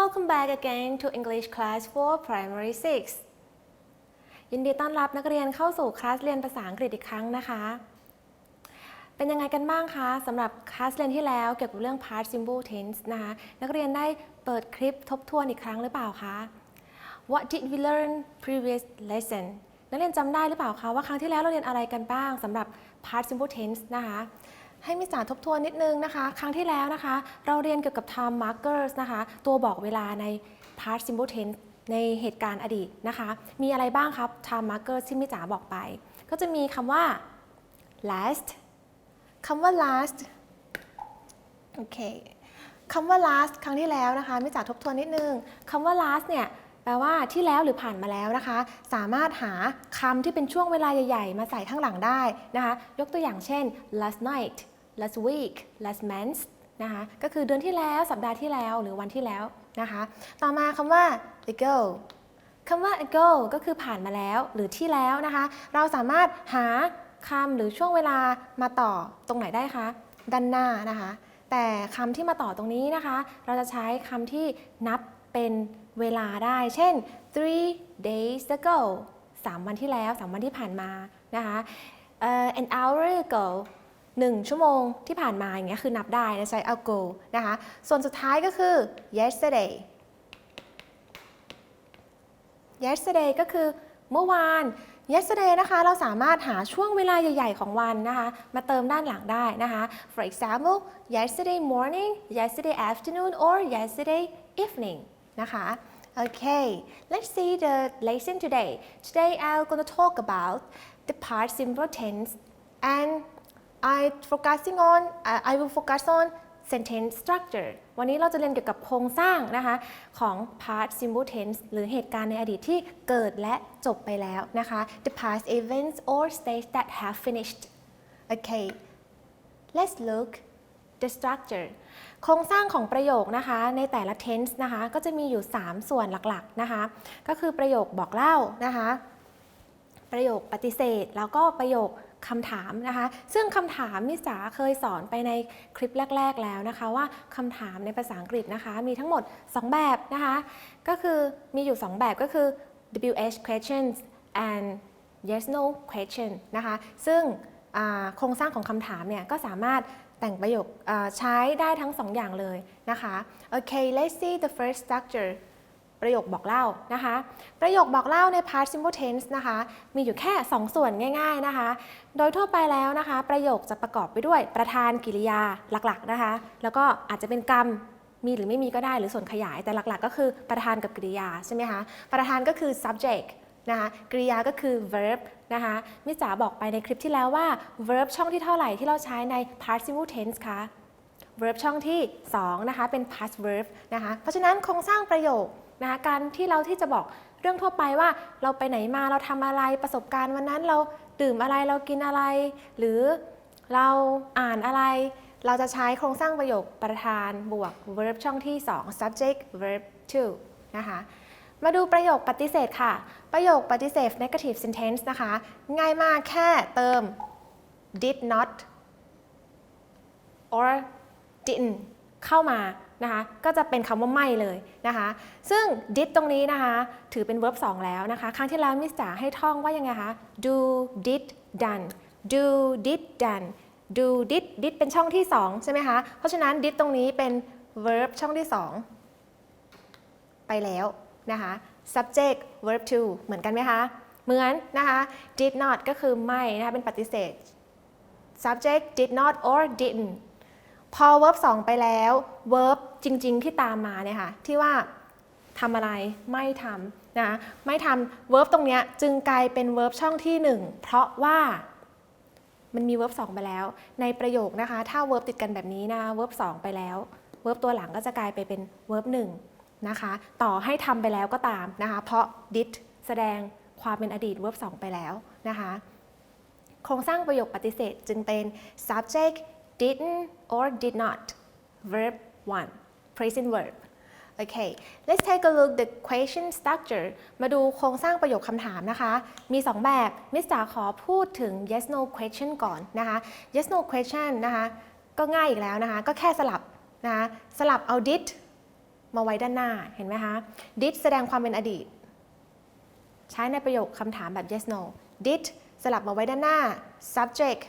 Welcome back again to English class for primary 6 ยินดีต้อนรับนักเรียนเข้าสู่คลาสเรียนภาษาอังกฤษอีกครั้งนะคะ เป็นยังไงกันบ้างคะสำหรับคลาสเรียนที่แล้วเกี่ยวกับเรื่อง past simple tense นะคะนักเรียนได้เปิดคลิปทบทวนอีกครั้งหรือเปล่าคะ What did we learn previous lesson นักเรียนจำได้หรือเปล่าคะว่าครั้งที่แล้วเราเรียนอะไรกันบ้างสำหรับ past simple tense นะคะ ให้มิสาทบทวนนิดนึงนะคะ ครั้งที่แล้วนะคะ เราเรียนเกี่ยวกับ time markers นะคะ ตัวบอกเวลาใน past simple tense ในเหตุการณ์อดีตนะคะ มีอะไรบ้างครับ time markers ที่มิจ๋าบอกไป ก็จะมีคำว่า last คำว่า last โอเคคำว่า last ครั้งที่แล้วนะคะมิจ๋าทบทวนนิดนึงคำว่า last เนี่ย แปลว่าที่แล้วหรือผ่านมาแล้วนะคะ สามารถหาคำที่เป็นช่วงเวลาใหญ่ ๆ มาใส่ข้างหลังได้นะคะ ยกตัวอย่างเช่น last night last week last month นะคะก็คือเดือนที่แล้วสัปดาห์ที่แล้วหรือวันที่แล้วนะคะ ต่อมาคำว่า ago คำว่า ago ก็คือผ่านมาแล้วหรือที่แล้วนะคะ เราสามารถหาคำหรือช่วงเวลามาต่อตรงไหนได้คะ ด้านหน้านะคะ แต่คำที่มาต่อตรงนี้นะคะ เราจะใช้คำที่นับ เป็นเวลาได้ เช่น three days ago 3 วันที่แล้ว 3 วันที่ผ่านมานะคะเอ่อ an hour ago 1 ชั่วโมงที่ผ่านมาอย่างเงี้ยคือนับได้นะใช้ ago นะคะ ส่วนสุดท้ายก็คือ yesterday yesterday ก็คือเมื่อวาน yesterday นะคะเราสามารถหาช่วงเวลาใหญ่ ๆ ของวันนะคะมาเติมด้านหลังได้นะคะ for example yesterday morning yesterday afternoon or yesterday evening นะคะ okay let's see the lesson today today I'm gonna talk about the past simple tense and I focusing on I I will focus on sentence structure วันนี้เราจะเรียนเกี่ยวกับโครงสร้างนะคะของ past simple tense หรือเหตุการณ์ในอดีตที่เกิดและจบไปแล้วนะคะ the past events or states that have finished okay let's look the structure โครงสร้างของประโยคนะคะในแต่ละ tense นะคะก็จะมีอยู่ 3 ส่วนหลักๆนะคะก็คือประโยคบอกเล่านะคะประโยคปฏิเสธ แล้วก็ประโยคคำถามนะคะ ซึ่งคำถามมิสาเคยสอนไปในคลิปแรก ๆ แล้วนะคะ ว่าคำถามในภาษาอังกฤษนะคะ มีทั้งหมด 2 แบบนะคะ ก็คือมีอยู่ 2 แบบก็คือ WH questions and yes no question นะคะ ซึ่งโครงสร้างของคำถามเนี่ยก็สามารถ แต่งประโยคใช้ได้ทั้ง2องอย่างเลยนะคะโอเค let's see the first structure ประโยคบอกเล่านะคะ ประโยคบอกเล่าใน past simple tense นะคะ มีอยู่แค่ 2 ส่วนง่าย ๆนะคะ โดยทั่วไปแล้วนะคะ ประโยคจะประกอบไปด้วยประธานกริยาหลักๆนะคะ แล้วก็อาจจะเป็นกรรมมีหรือไม่มีก็ได้หรือส่วนขยายแต่หลักๆ ก็คือประธานกับกริยาใช่ไหมคะ ประธานก็คือ subject นะคะกริยาก็คือ verb นะคะมิจ๋าบอกไปในคลิปที่แล้วว่า verb ช่องที่เท่าไหร่ที่เราใช้ใน past simple tense คะ verb ช่องที่2นะคะเป็น past verb นะคะเพราะฉะนั้นโครงสร้างประโยคนะคะการที่เราที่จะบอกเรื่องทั่วไปว่าเราไปไหนมาเราทำอะไรประสบการณ์วันนั้นเราดื่มอะไรเรากินอะไร หรือเราอ่านอะไร เราจะใช้โครงสร้างประโยคประธานบวก verb ช่องที่ 2 subject verb to นะคะ มาดูประโยคปฏิเสธค่ะ ประโยคปฏิเสธ negative sentence นะคะ ง่ายมากแค่เติม did not or didn't เข้ามานะคะ ก็จะเป็นคำว่าไม่เลยนะคะ ซึ่ง did ตรงนี้นะคะ ถือเป็น verb 2 แล้วนะคะ ครั้งที่แล้วมิสจ๋าให้ท่องว่ายังไงคะ do did done do did done do did did เป็นช่องที่ 2 ใช่ไหมคะ เพราะฉะนั้น did ตรงนี้เป็น verb ช่องที่ 2 ไปแล้ว นะคะ subject verb to เหมือนกันไหมคะ เหมือนนะคะ did not ก็คือไม่นะคะเป็นปฏิเสธ subject did not or didn't พอ verb 2 ไปแล้ว verb จริง ๆ ที่ตามมาเนี่ยค่ะที่ว่าทำอะไรไม่ทำนะไม่ทำ verb ตรงเนี้ยจึงกลายเป็น verb ช่องที่ 1 เพราะว่ามันมี verb 2 ไปแล้ว ในประโยคนะคะ ถ้า verb ติดกันแบบนี้นะ verb 2 ไปแล้ว verb ตัวหลังก็จะกลายไปเป็น verb 1 นะคะ ต่อให้ทำไปแล้วก็ตามนะคะ เพราะ did แสดงความเป็นอดีต verb 2 ไปแล้วนะคะ โครงสร้างประโยคปฏิเสธจึงเป็น subject didn't or did not verb 1 present verb Okay let's take a look the question structure มาดูโครงสร้างประโยคคำถามนะคะ มี 2 แบบ มิสจ๋าขอพูดถึง yes no question ก่อนนะคะ yes no question นะคะ ก็ง่ายอีกแล้วนะคะ ก็แค่สลับนะคะ สลับเอา did มาไว้ด้านหน้าเห็นไหมคะ did แสดงความเป็นอดีต ใช้ในประโยคคำถามแบบ yes no did สลับมาไว้ด้านหน้า subject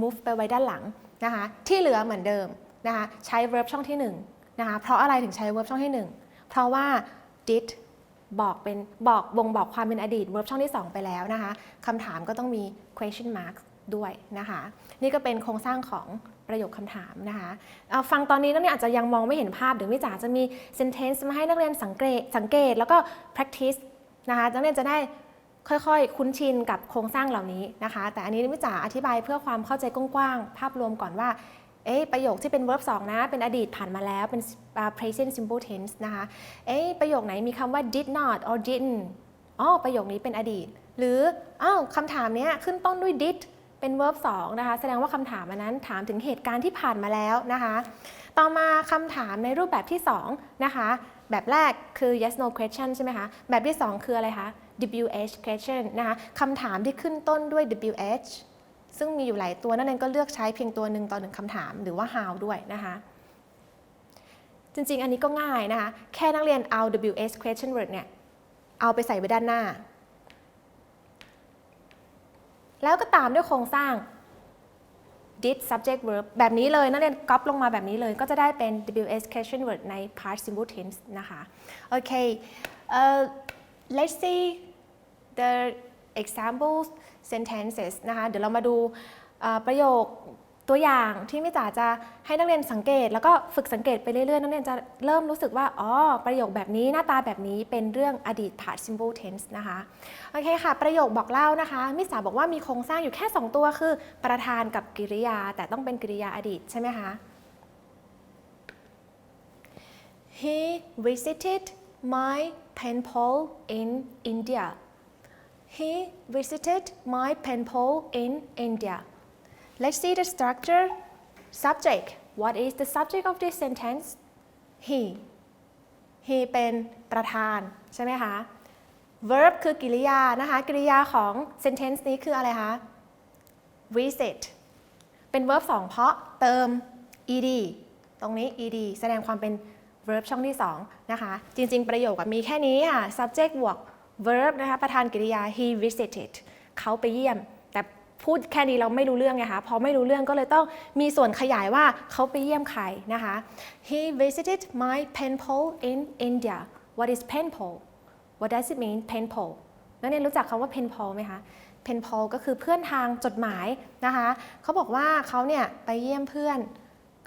move ไปไว้ด้านหลังนะคะที่เหลือเหมือนเดิมนะคะใช้ verb ช่องที่1นะคะเพราะอะไรถึงใช้ verb ช่องที่ 1 เพราะว่า did บอกเป็นบอกบ่งบอกความเป็นอดีต verb ช่องที่ 2 ไปแล้วนะคะคำถามก็ต้องมี question mark ด้วยนะคะ นี่ก็เป็นโครงสร้างของ ประโยคคำถามนะคะเอ่อฟังตอนนี้นักเรียนอาจจะยังมองไม่เห็นภาพเดี๋ยววิจาจะมี sentence มาให้นักเรียนสังเกตสังเกตแล้วก็ practice นะคะนักเรียนจะได้ค่อยๆ คุ้นชินกับโครงสร้างเหล่านี้นะคะ แต่อันนี้มิจ๋าอธิบายเพื่อความเข้าใจกว้างๆ ภาพรวมก่อนว่าเอ๊ะประโยคที่เป็น verb 2 นะ เป็นอดีตผ่านมาแล้ว เป็น present simple tense นะคะเอ๊ะประโยคไหนมีคำว่า did not or didn't อ๋อ ประโยคนี้เป็นอดีต หรืออ้าวคำถามเนี้ยขึ้นต้นด้วย did เป็น verb 2นะคะ แสดงว่าคำถามอันนั้นถามถึงเหตุการณ์ที่ผ่านมาแล้วนะคะ ต่อมาคำถามในรูปแบบที่2นะคะ แบบแรกคือ yes no question ใช่ไหมคะ แบบที่ 2 คืออะไรคะ WH question นะคะคำถามที่ขึ้นต้นด้วย WH ซึ่งมีอยู่หลายตัวนั่นเองก็เลือกใช้เพียงตัวหนึ่งต่อหนึ่งคำถามหรือว่า how ด้วยนะคะจริง ๆ อันนี้ก็ง่ายนะคะ แค่นักเรียนเอา WH question word เนี่ย เอาไปใส่ไว้ด้านหน้า แล้วก็ตามด้วยโครงสร้าง did subject verb แบบนี้เลยนักเรียนก๊อปลงมาแบบนี้เลยก็จะได้เป็น ws question word ใน past simple tense นะคะโอเค uh, let's see the examples sentences นะคะ เดี๋ยวเรามาดูประโยค ตัวอย่างที่มิจ๋าจะให้นักเรียนสังเกต แล้วก็ฝึกสังเกตไปเรื่อยๆ นักเรียนจะเริ่มรู้สึกว่า อ๋อ ประโยคแบบนี้หน้าตาแบบนี้เป็นเรื่องอดีต past simple tense นะคะ โอเคค่ะ ประโยคบอกเล่านะคะ มิสาบอกว่ามีโครงสร้างอยู่แค่ 2 ตัวคือ ประธานกับกริยา แต่ต้องเป็นกริยาอดีตใช่ไหมคะ He visited my pen pal in India. He visited my pen pal in India. Let's see the structure. Subject. What is the subject of this sentence? He. He เป็นประธานใช่ไหมคะ verb คือกริยานะคะกริยาของ sentence นี้คืออะไรคะ visit เป็น verb 2 เพราะเติม ed ตรงนี้ ed แสดงความเป็น verb ช่องที่ 2 นะคะ จริง ๆ ประโยคมีแค่นี้ค่ะ subject บวก verb นะคะ ประธานกริยา he visited เขาไปเยี่ยม พูดแค่นี้เราไม่รู้เรื่องไงคะพอไม่รู้เรื่องก็เลยต้องมีส่วนขยายว่าเขาไปเยี่ยมใครนะคะ he visited my pen pal in India what is pen pal what does it mean pen pal นักเรียนรู้จักคำว่า pen pal ไหมคะ pen pal ก็คือเพื่อนทางจดหมายนะคะเขาบอกว่าเขาเนี่ยไปเยี่ยมเพื่อน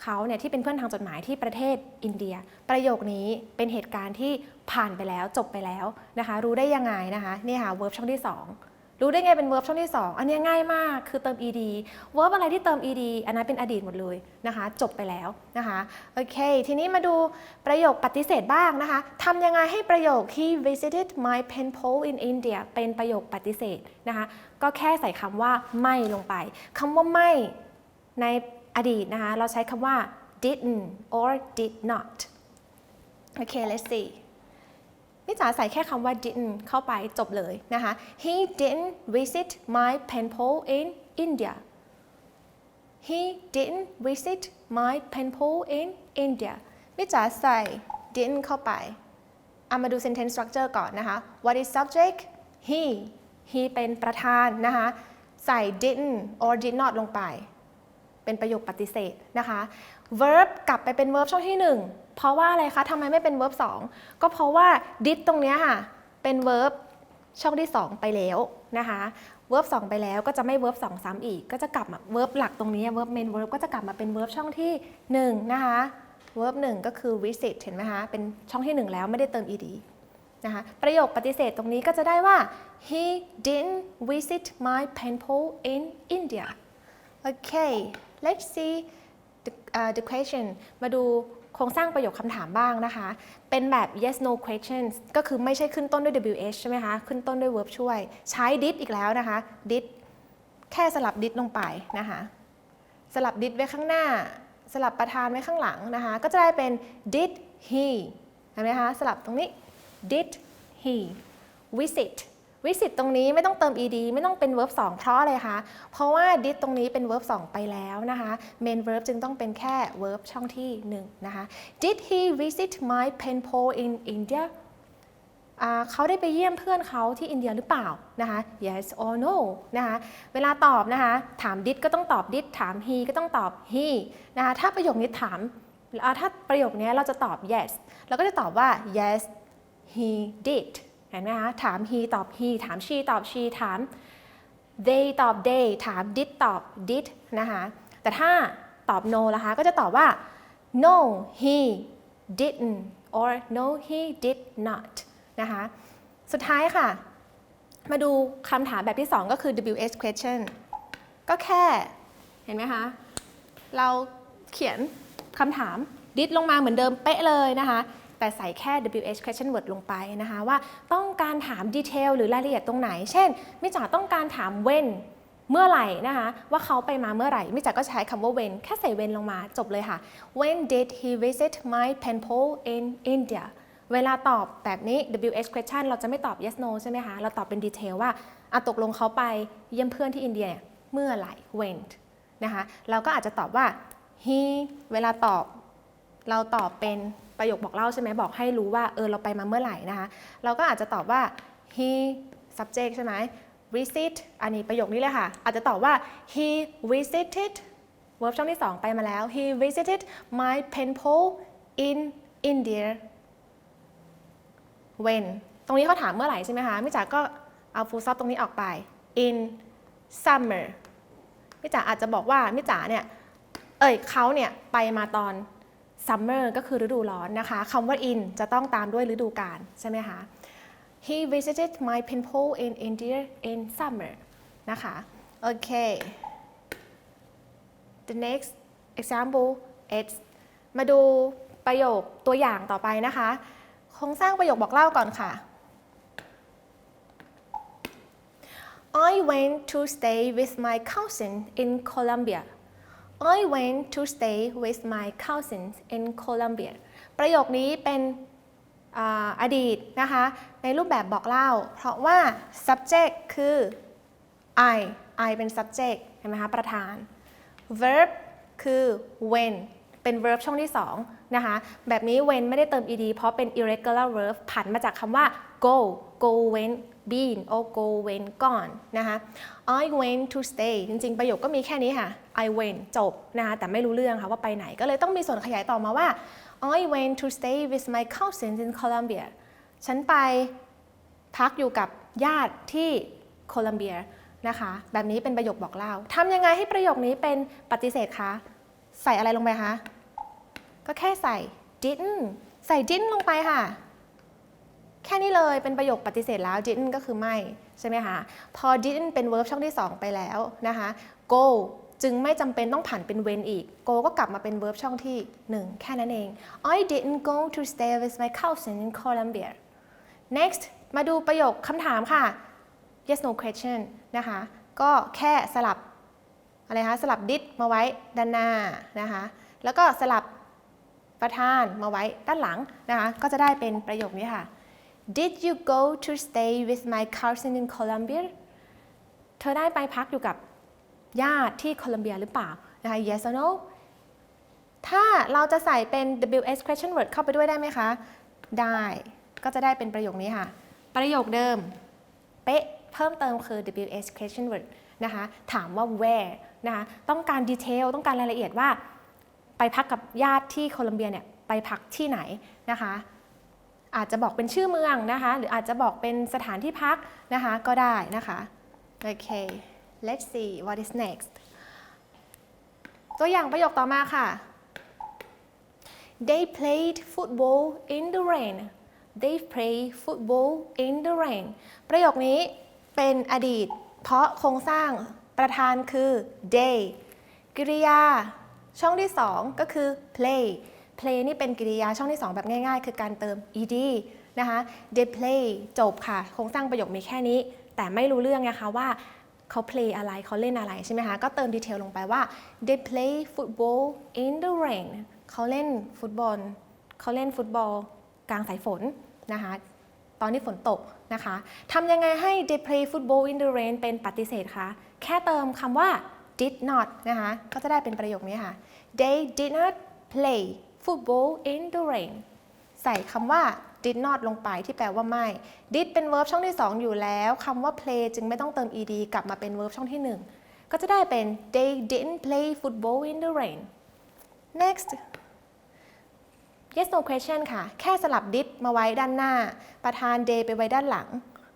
เขาเนี่ยที่เป็นเพื่อนทางจดหมายที่ประเทศอินเดีย ประโยคนี้เป็นเหตุการณ์ที่ผ่านไปแล้วจบไปแล้วนะคะ รู้ได้ยังไงนะคะ นี่ค่ะ verb ช่องที่ 2 รู้ได้ไงเป็น verb ช่องที่ 2 อันนี้ง่ายมากคือเติม ed verb อะไรที่เติม ed อันนั้นเป็นอดีตหมดเลยนะคะ จบไปแล้วนะคะโอเค ทีนี้มาดูประโยคปฏิเสธบ้างนะคะทำยังไงให้ประโยค he visited my pen pal in India เป็นประโยคปฏิเสธนะคะก็แค่ใส่คำว่าไม่ลงไปคำว่าไม่ในอดีตนะคะ เราใช้คำว่า didn't or did not โอเค let's see นี่จ๋าใส่แค่คำว่า didn't เข้าไปจบเลยนะคะ he didn't visit my pen pal in India he didn't visit my pen pal in India นี่จ๋าใส่ didn't เข้าไปเอามาดู sentence structure ก่อนนะคะ what is subject he he เป็นประธานนะคะ ใส่ didn't or did not ลงไป เป็นประโยคปฏิเสธนะคะ verb กลับไปเป็น verb ช่องที่ 1 เพราะว่าอะไรคะทำไมไม่เป็น verb 2 ก็เพราะว่า did ตรงนี้ค่ะ เป็น verb ช่องที่ 2 ไปแล้วนะคะ verb 2 ไปแล้วก็จะไม่ verb 2 ซ้ำอีก ก็จะกลับมา verb หลักตรงนี้ verb main verb ก็จะกลับมาเป็น verb ช่องที่ 1 นะคะ verb 1 ก็คือ visit เห็นไหมคะ เป็นช่องที่ 1 แล้วไม่ได้เติม ed นะคะประโยคปฏิเสธตรงนี้ก็จะได้ว่า he didn't visit my pen pal in India Okay let's see the, uh, the question มาดูโครงสร้างประโยคคำถามบ้างนะคะ เป็นแบบ yes no questions ก็คือไม่ใช่ขึ้นต้นด้วย wh ใช่ไหมคะ ขึ้นต้นด้วย verb ช่วย ใช้ did อีกแล้วนะคะ did แค่สลับ did ลงไปนะคะ สลับ did ไว้ข้างหน้า สลับประธานไว้ข้างหลังนะคะ ก็จะได้เป็น did he เห็นไหมคะ สลับตรงนี้ did he visit visit ตรงนี้ไม่ต้องเติม ed ไม่ต้องเป็น verb 2 เพราะอะไรคะ เพราะว่า did ตรงนี้เป็น verb 2 ไปแล้วนะคะ main verb จึงต้องเป็นแค่ verb ช่องที่ 1 นะคะ did he visit my pen pal in India เขาได้ไปเยี่ยมเพื่อนเขาที่อินเดียหรือเปล่านะคะ yes or no นะคะเวลาตอบนะคะ ถาม did ก็ต้องตอบ did ถาม he ก็ต้องตอบ he นะคะถ้าประโยคนี้ถามถ้าประโยคนี้เราจะตอบ yes เราก็จะตอบว่า yes he did เห็นไหมคะถาม he ตอบ he ถาม she ตอบ she ถาม they ตอบ they ถาม did ตอบ did นะคะแต่ถ้าตอบ no ล่ะคะก็จะตอบว่า no he didn't or no he did not นะคะสุดท้ายค่ะ มาดูคำถามแบบที่ 2 ก็คือ WH question ก็แค่เห็นไหมคะ เราเขียนคำถาม did ลงมาเหมือนเดิมเป๊ะเลยนะคะ แต่ใส่แค่ WH question word ลงไปนะคะว่าต้องการถามดีเทลหรือรายละเอียดตรงไหน เช่น มิจ๋าต้องการถาม when เมื่อไหร่นะคะว่าเขาไปมาเมื่อไหร่มิจ๋าก็ใช้คำว่า when แค่ใส่ when ลงมาจบเลยค่ะ when did he visit my pen pal in India เวลาตอบแบบนี้ WH question เราจะไม่ตอบ yes no ใช่ไหมคะ เราตอบเป็นดีเทลว่าอะตกลงเขาไปเยี่ยมเพื่อนที่อินเดียเนี่ยเมื่อไหร่ when นะคะ เราก็อาจจะตอบว่า he เวลาตอบ เราตอบเป็น ประโยคบอกเล่าใช่ไหมบอกให้รู้ว่าเออเราไปมาเมื่อไหร่นะคะ เราก็อาจจะตอบว่า he subject ใช่ไหม visit อันนี้ประโยคนี้เลยค่ะ อาจจะตอบว่า he visited verb ช่องที่ 2 ไปมาแล้ว he visited my pen pal in India when ตรงนี้เขาถามเมื่อไหร่ใช่ไหมคะมิจาก็เอา full stop ตรงนี้ออกไป in summer มิจ๋าอาจจะบอกว่ามิจ๋าเนี่ย เอ้ยเขาเนี่ยไปมาตอน summer ก็คือฤดูร้อนนะคะคำว่า in จะต้องตามด้วยฤดูกาลใช่ไหมคะ He visited my pen pal in India in summer นะคะโอเค the next example is มาดูประโยคตัวอย่างต่อไปนะคะโครงสร้างประโยคบอกเล่าก่อนค่ะ I went to stay with my cousin in Colombia. I went to stay with my cousins in Colombia. ประโยคนี้เป็นออดีตนะคะ ในรูปแบบบอกเล่า เพราะว่า subject คือ I I เป็น subject เห็นไหมคะประธาน verb คือ when เป็น verb ช่องที่2นะคะ แบบนี้ when ไม่ได้เติม ed เพราะเป็น irregular verb ผันมาจากคำว่า go go went been or go went gone นะคะ I went to stay จริง ๆ ประโยคก็มีแค่นี้ค่ะ I went จบนะคะแต่ไม่รู้เรื่องค่ะว่าไปไหนก็เลยต้องมีส่วนขยายต่อมาว่า I went to stay with my cousins in Colombia ฉันไปพักอยู่กับญาติที่โคลัมเบียนะคะ แบบนี้เป็นประโยคบอกเล่าทำยังไงให้ประโยคนี้เป็นปฏิเสธคะ ใส่อะไรลงไปคะ ก็แค่ใส่ didn't ใส่ didn't ลงไปค่ะ แค่นี้เลยเป็นประโยคปฏิเสธแล้ว didn't ก็คือไม่ใช่ไหมคะ พอ didn't เป็น verb ช่องที่ 2 ไปแล้วนะคะ go จึงไม่จำเป็นต้องผันเป็น when อีก go ก็กลับมาเป็น verb ช่องที่ 1 แค่นั้นเอง I didn't go to stay with my cousin in Colombia next มาดูประโยคคำถามค่ะ yes no question นะคะ ก็แค่สลับอะไรคะ สลับ did มาไว้ด้านหน้านะคะ แล้วก็สลับประธานมาไว้ด้านหลังนะคะ ก็จะได้เป็นประโยคนี้ค่ะ Did you go to stay with my cousin in Colombia เธอได้ไปพักอยู่กับญาติที่โคลัมเบียหรือเปล่านะคะ yes or no ถ้าเราจะใส่เป็น WH question word เข้าไปด้วยได้ไหมคะ ได้ก็จะได้เป็นประโยคนี้ค่ะ ประโยคเดิม เป๊ะ เพิ่มเติมคือ WH question word นะคะ ถามว่า where นะคะ ต้องการดีเทล ต้องการรายละเอียดว่า ไปพักกับญาติที่โคลัมเบียเนี่ย ไปพักที่ไหนนะคะ อาจจะบอกเป็นชื่อเมืองนะคะ หรืออาจจะบอกเป็นสถานที่พักนะคะก็ได้นะคะโอเค let's see what is next ตัวอย่างประโยคต่อมาค่ะ They played football in the rain They play football in the rain ประโยคนี้เป็นอดีต เพราะโครงสร้างประธานคือ they กริยา ช่องที่2ก็คือ play play นี่เป็นกริยาช่องที่ 2 แบบง่ายๆ คือการเติม ed นะคะ they play จบค่ะ โครงสร้างประโยคมีแค่นี้ แต่ไม่รู้เรื่องไงคะว่าเขา play อะไรเขาเล่นอะไรใช่ไหมคะ ก็เติมดีเทลลงไปว่า they play football in the rain เขาเล่นฟุตบอลเขาเล่นฟุตบอลกลางสายฝนนะคะตอนที่ฝนตกนะคะทำยังไงให้ they play football in the rain เป็นปฏิเสธคะแค่เติมคำว่า did not นะคะก็จะได้เป็นประโยคนี้ค่ะ they did not play football in the rain ใส่คำว่า did not ลงไปที่แปลว่าไม่ did เป็น verb ช่องที่ 2 อยู่แล้วคำว่า play จึงไม่ต้องเติม ed กลับมาเป็น verb ช่องที่ 1 ก็จะได้เป็น they didn't play football in the rain next yes no question ค่ะ แค่สลับ did มาไว้ด้านหน้า ประธาน day ไปไว้ด้านหลัง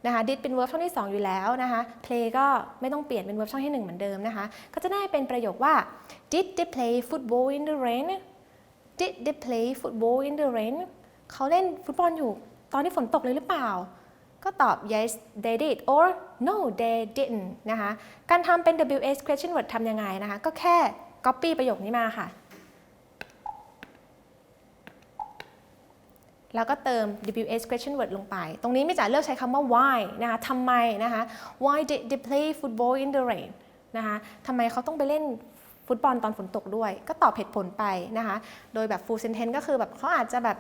นะคะ did เป็น verb ช่องที่ 2 อยู่แล้วนะคะ play ก็ไม่ต้องเปลี่ยนเป็น verb ช่องที่ 1 เหมือนเดิมนะคะ ก็จะได้เป็นประโยคว่า did they play football in the rain did they play football in the rain เขาเล่นฟุตบอลอยู่ตอนที่ฝนตกเลยหรือเปล่า ก็ตอบ yes they did or no they didn't นะคะ การทำเป็น WH question word ทำยังไงนะคะ ก็แค่ copy ประโยคนี้มาค่ะ แล้วก็เติม WH question word ลงไป ตรงนี้ไม่จ๋าเลือกใช้คำว่า why นะคะทำไมนะคะ why did they play football in the rain นะคะทำไมเขาต้องไปเล่น ฟุตบอลตอนฝนตกด้วย ก็ตอบเหตุผลไปนะคะ โดยแบบ full sentence ก็คือแบบเขาอาจจะแบบ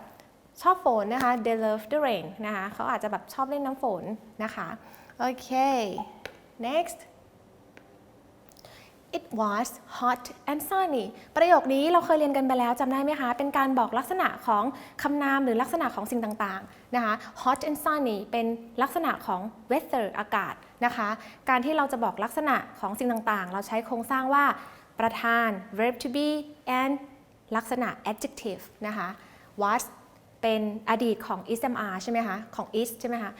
ชอบฝนนะคะ they love the rain นะคะเขาอาจจะแบบชอบเล่นน้ำฝนนะคะโอเค next It was hot and sunny ประโยคนี้เราเคยเรียนกันไปแล้วจำได้ไหมคะ เป็นการบอกลักษณะของคำนามหรือลักษณะของสิ่งต่างๆนะคะ hot and sunny เป็นลักษณะของ weather อากาศนะคะ การที่เราจะบอกลักษณะของสิ่งต่างๆ เราใช้โครงสร้างว่า ประธาน verb to be and ลักษณะ adjective นะคะ was เป็นอดีตของ ismr ใช่ไหมคะ ของ is ใช่ไหมคะ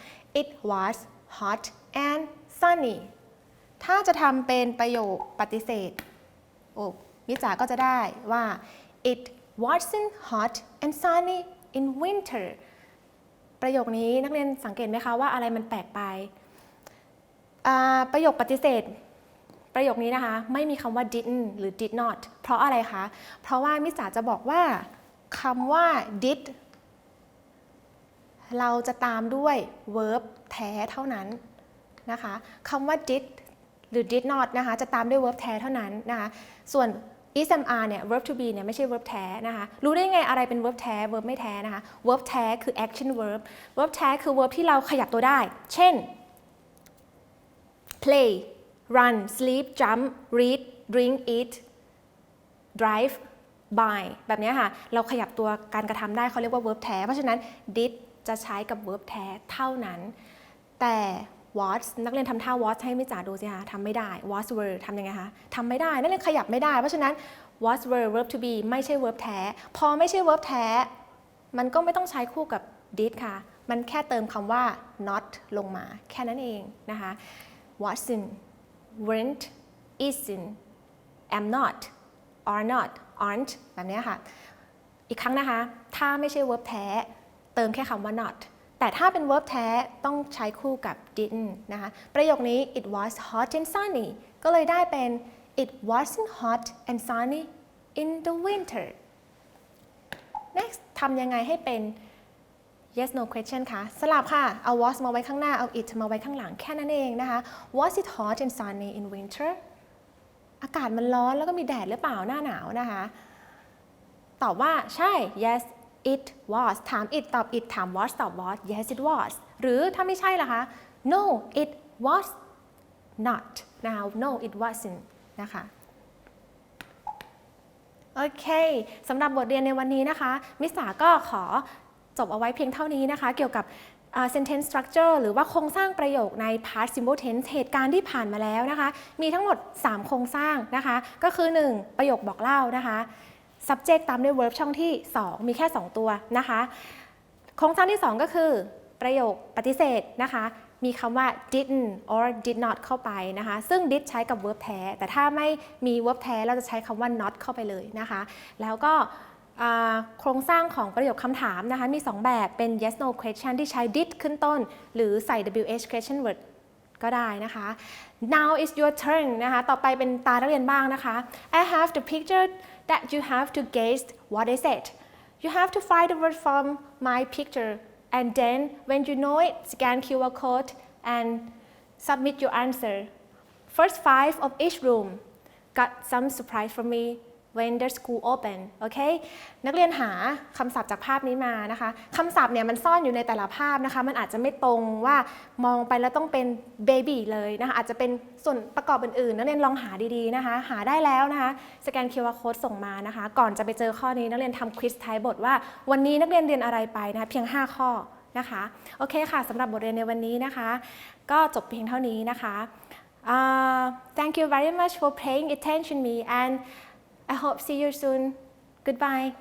it was hot and sunny ถ้าจะทำเป็นประโยคปฏิเสธโอ้มิจาก็จะได้ว่า it wasn't hot and sunny in winter ประโยคนี้นักเรียนสังเกตไหมคะว่าอะไรมันแปลกไป ประโยคปฏิเสธ ประโยคนี้นะคะ ไม่มีคำว่า didn't หรือ did not เพราะอะไรคะ เพราะว่ามิจ๋าจะบอกว่าคำว่า did เราจะตามด้วย verb แท้เท่านั้นนะคะคำว่า did หรือ did not นะคะ จะตามด้วย verb แท้เท่านั้นนะคะ ส่วน is am are เนี่ย verb to be เนี่ยไม่ใช่ verb แท้นะคะ รู้ได้ไงอะไรเป็น verb แท้ verb ไม่แท้นะคะ verb แท้คือ action verb verb แท้คือ verb ที่เราขยับตัวได้ เช่น play run sleep jump read drink eat drive buy แบบนี้ค่ะ เราขยับตัวการกระทำได้เขาเรียกว่า verb แท้ เพราะฉะนั้น did จะใช้กับ verb แท้เท่านั้น แต่ was นักเรียนทำท่า was ให้ไม่จ๋าดูสิคะทำไม่ได้ was were ทำยังไงคะทำไม่ได้ นักเรียนขยับไม่ได้ เพราะฉะนั้น was were verb to be ไม่ใช่ verb แท้ พอไม่ใช่ verb แท้ มันก็ไม่ต้องใช้คู่กับ did ค่ะ มันแค่เติมคำว่า not ลงมา แค่นั้นเองนะคะ wasn't weren't isn't am not are not aren't แบบนี้ค่ะ อีกครั้งนะคะ ถ้าไม่ใช่ verb แท้ เติมแค่คำว่า not แต่ถ้าเป็น verb แท้ต้องใช้คู่กับ didn't นะคะ ประโยคนี้ it was hot and sunny ก็เลยได้เป็น it wasn't hot and sunny in the winter next ทำยังไงให้เป็น yes no question ค่ะ สลับค่ะ เอา was มาไว้ข้างหน้า เอา it มาไว้ข้างหลังแค่นั้นเองนะคะ was it hot and sunny in winter อากาศมันร้อนแล้วก็มีแดดหรือเปล่าหน้าหนาวนะคะ ตอบว่าใช่ yes it was ถาม it ตอบ it ถาม was ตอบ was yes it was หรือถ้าไม่ใช่ล่ะคะ no it was not นะคะ no it wasn't นะคะโอเค สำหรับบทเรียนในวันนี้นะคะ มิสาก็ขอ จบเอาไว้เพียงเท่านี้นะคะ เกี่ยวกับ sentence structure หรือว่าโครงสร้างประโยคใน past simple tense เหตุการณ์ที่ผ่านมาแล้วนะคะ มีทั้งหมด 3 โครงสร้างนะคะ ก็คือ 1 ประโยคบอกเล่านะคะ subject ตามด้วย verb ช่องที่ 2 มีแค่ 2 ตัวนะคะ โครงสร้างที่ 2 ก็คือประโยคปฏิเสธนะคะ มีคำว่า didn't or did not เข้าไปนะคะ ซึ่ง did ใช้กับ verb แท้ แต่ถ้าไม่มี verb แท้เราจะใช้คำว่า not เข้าไปเลยนะคะ แล้วก็ โครงสร้างของประโยคคำถามนะคะมี 2 แบบเป็น yes no question ที่ใช้ did ขึ้นต้น หรือใส่ wh question word ก็ได้นะคะ now is your turn นะคะ ต่อไปเป็นตานักเรียนบ้างนะคะ I have the picture that you have to guess what is it you have to find the word from my picture and then when you know it scan QR code and submit your answer first five of each room got some surprise from me when the school open โอเค นักเรียนหาคำศัพท์จากภาพนี้มานะคะคำศัพท์เนี่ยมันซ่อนอยู่ในแต่ละภาพนะคะ มันอาจจะไม่ตรงว่ามองไปแล้วต้องเป็น baby เลยนะคะ อาจจะเป็นส่วนประกอบอื่นๆ นักเรียนลองหาดีๆนะคะ หาได้แล้วนะคะ สแกน QR code ส่งมานะคะ ก่อนจะไปเจอข้อนี้นักเรียนทำควิสท้ายบทว่า วันนี้นักเรียนเรียนอะไรไปนะคะ เพียง 5 ข้อนะคะ โอเคค่ะสำหรับบทเรียนในวันนี้นะคะ ก็จบเพียงเท่านี้นะคะ Uh, thank you very much for paying attention me and I hope see you soon. Goodbye.